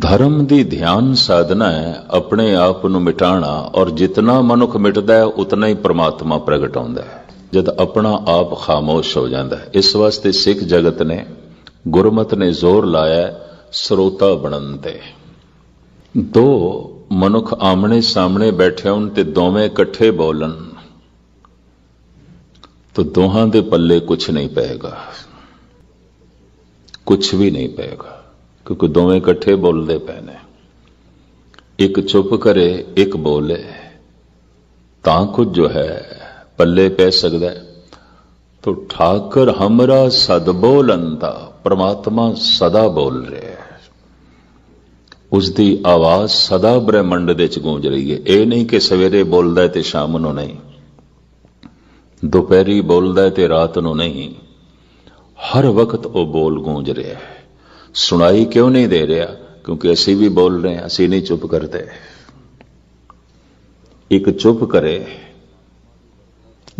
ਧਰਮ ਦੀ ਧਿਆਨ ਸਾਧਨਾ ਹੈ, ਆਪਣੇ ਆਪ ਨੂੰ ਮਿਟਾਣਾ ਔਰ ਜਿਤਨਾ ਮਨੁੱਖ ਮਿਟਦਾ ਹੈ, ਉਤਨਾ ਹੀ ਪ੍ਰਮਾਤਮਾ ਪ੍ਰਗਟ ਹੁੰਦਾ ਹੈ। ਜਦ ਆਪਣਾ ਆਪ ਖਾਮੋਸ਼ ਹੋ ਜਾਂਦਾ ਹੈ। ਇਸ ਵਾਸਤੇ ਸਿੱਖ ਜਗਤ ਨੇ ਗੁਰਮਤ ਨੇ ਜ਼ੋਰ ਲਾਇਆ ਸਰੋਤਾ ਬਣਨ ਤੇ। ਦੋ ਮਨੁੱਖ ਆਮਣੇ ਸਾਹਮਣੇ ਬੈਠੇ ਹੋਣ ਤੇ ਦੋਵੇਂ ਇਕੱਠੇ ਬੋਲਣ, ਤਾਂ ਦੋਹਾਂ ਦੇ ਪੱਲੇ ਕੁਝ ਨਹੀਂ ਪਏਗਾ। ਕੁਝ ਵੀ ਨਹੀਂ ਪਏਗਾ। ਕਿਉਂਕਿ ਦੋਵੇਂ ਇਕੱਠੇ ਬੋਲਦੇ ਪਏ ਨੇ। ਇੱਕ ਚੁੱਪ ਕਰੇ, ਇੱਕ ਬੋਲੇ। ਤਾਂ ਕੁਝ ਜੋ ਹੈ, ਪੱਲੇ ਪੈ ਸਕਦਾ ਹੈ। ਤੋ ਠਾਕਰ ਹਮਰਾ ਸਦ ਬੋਲੰਦਾ, ਪ੍ਰਮਾਤਮਾ ਸਦਾ ਬੋਲ ਰਿਹਾ ਹੈ। ਉਸ ਦੀ ਆਵਾਜ਼ ਸਦਾ ਬ੍ਰਹਿਮੰਡ ਦੇ ਚ ਗੂੰਜ ਰਹੀ ਹੈ। ਇਹ ਨਹੀਂ ਕਿ ਸਵੇਰੇ ਬੋਲਦਾ ਤੇ ਸ਼ਾਮ ਨੂੰ ਨਹੀਂ। ਦੁਪਹਿਰੀ ਬੋਲਦਾ ਤੇ ਰਾਤ ਨੂੰ ਨਹੀਂ। ਹਰ ਵਕਤ ਉਹ ਬੋਲ ਗੂੰਜ ਰਿਹਾ ਹੈ। ਸੁਣਾਈ ਕਿਉਂ ਨਹੀਂ ਦੇ ਰਿਹਾ? ਕਿਉਂਕਿ ਅਸੀਂ ਵੀ ਬੋਲ ਰਹੇ ਹਾਂ, ਅਸੀਂ ਨਹੀਂ ਚੁੱਪ ਕਰਦੇ। ਇੱਕ ਚੁੱਪ ਕਰੇ,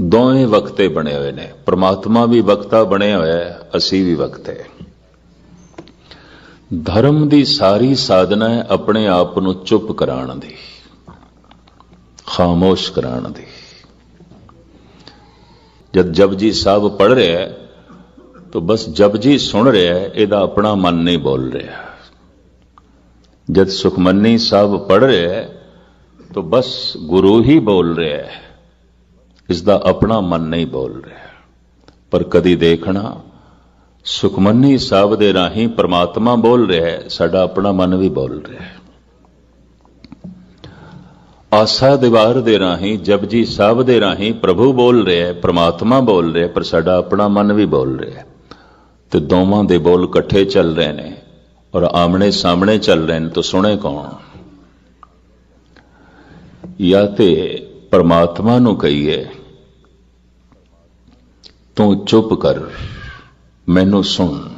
ਦੋਵੇਂ ਵਕਤੇ ਬਣੇ ਹੋਏ ਨੇ। ਪ੍ਰਮਾਤਮਾ ਵੀ ਵਕਤਾ ਬਣਿਆ ਹੋਇਆ ਹੈ, ਅਸੀਂ ਵੀ ਵਕਤੇ ਧਰਮ ਦੀ ਸਾਰੀ ਸਾਧਨਾ ਹੈ ਆਪਣੇ ਆਪ ਨੂੰ ਚੁੱਪ ਕਰਾਉਣ ਦੀ, ਖਾਮੋਸ਼ ਕਰਾਉਣ ਦੀ। ਜਦ ਜਪਜੀ ਸਾਹਿਬ ਪੜ ਰਿਹਾ ਹੈ ਤਾਂ ਬਸ ਜਪਜੀ ਸੁਣ ਰਿਹਾ ਹੈ, ਇਹਦਾ ਆਪਣਾ ਮਨ ਨਹੀਂ ਬੋਲ ਰਿਹਾ। ਜਦ ਸੁਖਮਨੀ ਸਾਹਿਬ ਪੜ ਰਿਹਾ ਹੈ, ਤਾਂ ਬਸ ਗੁਰੂ ਹੀ ਬੋਲ ਰਿਹਾ ਹੈ। ਇਸ ਦਾ ਆਪਣਾ ਮਨ ਨਹੀਂ ਬੋਲ ਰਿਹਾ। ਪਰ ਕਦੀ ਦੇਖਣਾ, ਸੁਖਮਨੀ ਸਾਹਿਬ ਦੇ ਰਾਹੀਂ ਪ੍ਰਮਾਤਮਾ ਬੋਲ ਰਿਹਾ ਹੈ, ਸਾਡਾ ਆਪਣਾ ਮਨ ਵੀ ਬੋਲ ਰਿਹਾ ਹੈ। ਆਸਾ ਦੀਵਾਰ ਦੇ ਰਾਹੀਂ ਜਪਜੀ ਸਾਹਿਬ ਦੇ ਰਾਹੀਂ ਪ੍ਰਭੂ ਬੋਲ ਰਿਹਾ ਹੈ, ਪ੍ਰਮਾਤਮਾ ਬੋਲ ਰਿਹਾ ਪਰ ਸਾਡਾ ਆਪਣਾ ਮਨ ਵੀ ਬੋਲ ਰਿਹਾ ਹੈ। ਤੇ ਦੋਵਾਂ ਦੇ ਬੋਲ ਇਕੱਠੇ ਚੱਲ ਰਹੇ ਨੇ ਔਰ ਆਮਣੇ ਸਾਹਮਣੇ ਚੱਲ ਰਹੇ ਨੇ, ਤਾਂ ਸੁਣੇ ਕੌਣ? ਜਾਂ ਤੇ ਪਰਮਾਤਮਾ ਨੂੰ ਕਹੀਏ, ਤੂੰ ਚੁੱਪ ਕਰ, ਮੈਨੂੰ ਸੁਣ।